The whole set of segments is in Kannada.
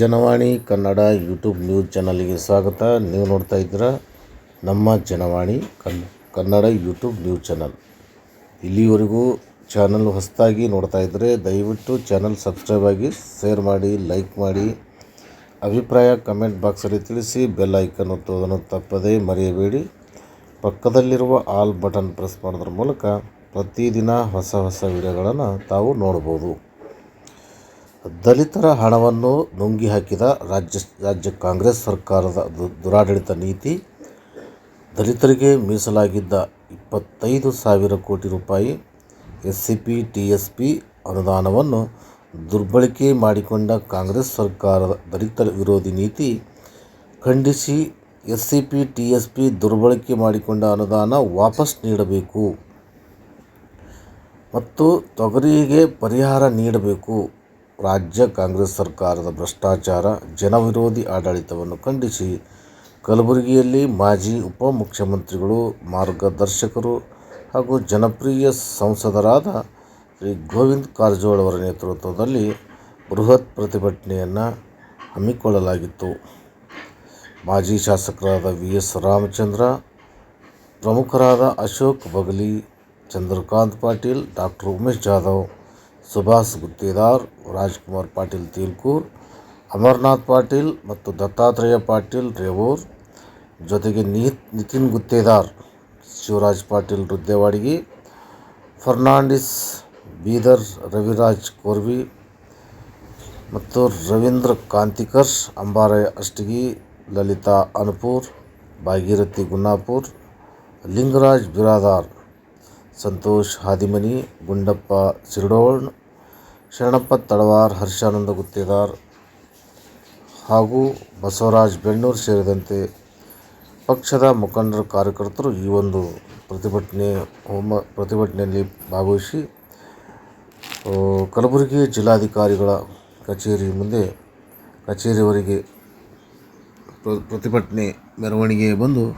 ಜನವಾಣಿ ಕನ್ನಡ ಯೂಟ್ಯೂಬ್ ನ್ಯೂಸ್ ಚಾನಲ್ಗೆ ಸ್ವಾಗತ. ನೀವು ನೋಡ್ತಾ ಇದ್ದೀರಾ ನಮ್ಮ ಜನವಾಣಿ ಕನ್, ಕನ್ನಡ ಯೂಟ್ಯೂಬ್ ನ್ಯೂಸ್ ಚಾನಲ್. ಇಲ್ಲಿವರೆಗೂ ಚಾನಲ್ ಹೊಸದಾಗಿ ನೋಡ್ತಾ ಇದ್ದರೆ ದಯವಿಟ್ಟು ಚಾನಲ್ ಸಬ್ಸ್ಕ್ರೈಬ್ ಆಗಿ, ಶೇರ್ ಮಾಡಿ, ಲೈಕ್ ಮಾಡಿ. ಅಭಿಪ್ರಾಯ ಕಮೆಂಟ್ ಬಾಕ್ಸಲ್ಲಿ ತಿಳಿಸಿ, ಬೆಲ್ ಐಕನ್ ಒತ್ತುವುದನ್ನು ತಪ್ಪದೇ ಮರೆಯಬೇಡಿ. ಪಕ್ಕದಲ್ಲಿರುವ ಆಲ್ ಬಟನ್ ಪ್ರೆಸ್ ಮಾಡೋದ್ರ ಮೂಲಕ ಪ್ರತಿದಿನ ಹೊಸ ಹೊಸ ವಿಡಿಯೋಗಳನ್ನು ತಾವು ನೋಡ್ಬೋದು. ದಲಿತರ ಹಣವನ್ನು ನುಂಗಿ ಹಾಕಿದ ರಾಜ್ಯ ರಾಜ್ಯ ಕಾಂಗ್ರೆಸ್ ಸರ್ಕಾರದ ದುರಾಡಳಿತ ನೀತಿ, ದಲಿತರಿಗೆ ಮೀಸಲಾಗಿದ್ದ ಇಪ್ಪತ್ತೈದು ಸಾವಿರ ಕೋಟಿ ರೂಪಾಯಿ S C P T S P ಅನುದಾನವನ್ನು ದುರ್ಬಳಕೆ ಮಾಡಿಕೊಂಡ ಕಾಂಗ್ರೆಸ್ ಸರ್ಕಾರದ ದಲಿತ ವಿರೋಧಿ ನೀತಿ ಖಂಡಿಸಿ S C P T S P ದುರ್ಬಳಕೆ ಮಾಡಿಕೊಂಡ ಅನುದಾನ ವಾಪಸ್ ನೀಡಬೇಕು ಮತ್ತು ತೊಗರಿಗೆ ಪರಿಹಾರ ನೀಡಬೇಕು. ರಾಜ್ಯ ಕಾಂಗ್ರೆಸ್ ಸರ್ಕಾರದ ಭ್ರಷ್ಟಾಚಾರ, ಜನವಿರೋಧಿ ಆಡಳಿತವನ್ನು ಖಂಡಿಸಿ, ಕಲಬುರಗಿಯಲ್ಲಿ ಮಾಜಿ ಉಪಮುಖ್ಯಮಂತ್ರಿಗಳು, ಮಾರ್ಗದರ್ಶಕರು ಹಾಗೂ ಜನಪ್ರಿಯ ಸಂಸದರಾದ ಶ್ರೀ ಗೋವಿಂದ್ ಕಾರಜೋಳ ಅವರ ನೇತೃತ್ವದಲ್ಲಿ ಬೃಹತ್ ಪ್ರತಿಭಟನೆಯನ್ನು ಹಮ್ಮಿಕೊಳ್ಳಲಾಗಿತ್ತು. ಮಾಜಿ ಶಾಸಕರಾದ ವಿ ಎಸ್ ರಾಮಚಂದ್ರ, ಪ್ರಮುಖರಾದ ಅಶೋಕ್ ಬಗಲಿ, ಚಂದ್ರಕಾಂತ್ ಪಾಟೀಲ್, ಡಾಕ್ಟರ್ ಉಮೇಶ್ ಜಾಧವ್ ಸುಭಾಷ್ ಗುತ್ತೇದಾರ್ ರಾಜ್ಕುಮಾರ್ ಪಾಟೀಲ್ ತೀಲ್ಕೂರ್ ಅಮರ್ನಾಥ್ ಪಾಟೀಲ್ ಮತ್ತು ದತ್ತಾತ್ರೇಯ ಪಾಟೀಲ್ ರೇವೂರ್ ಜೊತೆಗೆ ನೀತ್ ನಿತಿನ್ ಗುತ್ತೇದಾರ್ ಶಿವರಾಜ್ ಪಾಟೀಲ್ ರುದ್ದೇವಾಡಿಗಿ ಫರ್ನಾಂಡಿಸ್ ಬೀದರ್ ರವಿರಾಜ್ ಕೋರ್ವಿ ಮತ್ತು ರವೀಂದ್ರ ಕಾಂತಿಕರ್ ಅಂಬಾರಯ್ಯ ಅಷ್ಟಗಿ ಲಲಿತಾ ಅನುಪೂರ್ ಭಾಗೀರಥಿ ಗುನ್ನಾಪುರ್ ಲಿಂಗರಾಜ್ ಬಿರಾದಾರ್ ಸಂತೋಷ್, ಹಾದಿಮನಿ, ಗುಂಡಪ್ಪ, ಸಿರ್ಡೋಳ್, ಶರಣಪ್ಪ, ತಳವಾರ್, ಹರ್ಷಾನಂದ ಗುತ್ತೇದಾರ್ ಹಾಗೂ ಬಸವರಾಜ್ ಬೆಣ್ಣೂರು ಸೇರಿದಂತೆ ಪಕ್ಷದ ಮುಖಂಡರ, ಕಾರ್ಯಕರ್ತರು ಈ ಒಂದು ಪ್ರತಿಭಟನೆ ಹೋಮ ಪ್ರತಿಭಟನೆಯಲ್ಲಿ ಭಾಗವಹಿಸಿ ಕಲಬುರಗಿ ಜಿಲ್ಲಾಧಿಕಾರಿಗಳ ಕಚೇರಿ ಮುಂದೆ ಕಚೇರಿವರೆಗೆ ಪ್ರ- ಪ್ರತಿಭಟನೆ ಮೆರವಣಿಗೆ ಬಂದು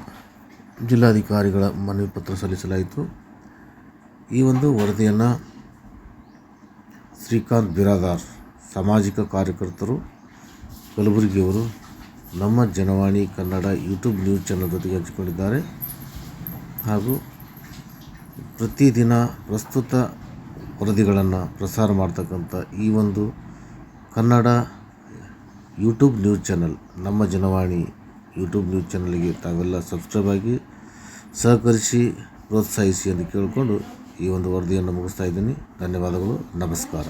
ಜಿಲ್ಲಾಧಿಕಾರಿಗಳ ಮನವಿ ಪತ್ರ ಸಲ್ಲಿಸಲಾಯಿತು. ಈ ಒಂದು ವರದಿಯನ್ನು ಶ್ರೀಕಾಂತ್ ಬಿರಾದಾರ್, ಸಾಮಾಜಿಕ ಕಾರ್ಯಕರ್ತರು, ಕಲಬುರಗಿಯವರು ನಮ್ಮ Janavani Kannada YouTube news channel ಜೊತೆಗೆ ಹಂಚಿಕೊಂಡಿದ್ದಾರೆ. ಹಾಗೂ ಪ್ರತಿದಿನ ಪ್ರಸ್ತುತ ವರದಿಗಳನ್ನು ಪ್ರಸಾರ ಮಾಡ್ತಕ್ಕಂಥ ಈ ಒಂದು ಕನ್ನಡ ಯೂಟ್ಯೂಬ್ ನ್ಯೂಸ್ ಚಾನಲ್, ನಮ್ಮ ಜನವಾಣಿ ಯೂಟ್ಯೂಬ್ ನ್ಯೂಸ್ ಚಾನಲ್ಗೆ ತಾವೆಲ್ಲ ಸಬ್ಸ್ಕ್ರೈಬ್ ಆಗಿ ಸಹಕರಿಸಿ, ಪ್ರೋತ್ಸಾಹಿಸಿ ಎಂದು ಕೇಳಿಕೊಂಡು ಈ ಒಂದು ವರದಿಯನ್ನು ಮುಗಿಸ್ತಾ ಇದ್ದೀನಿ. ಧನ್ಯವಾದಗಳು. ನಮಸ್ಕಾರ.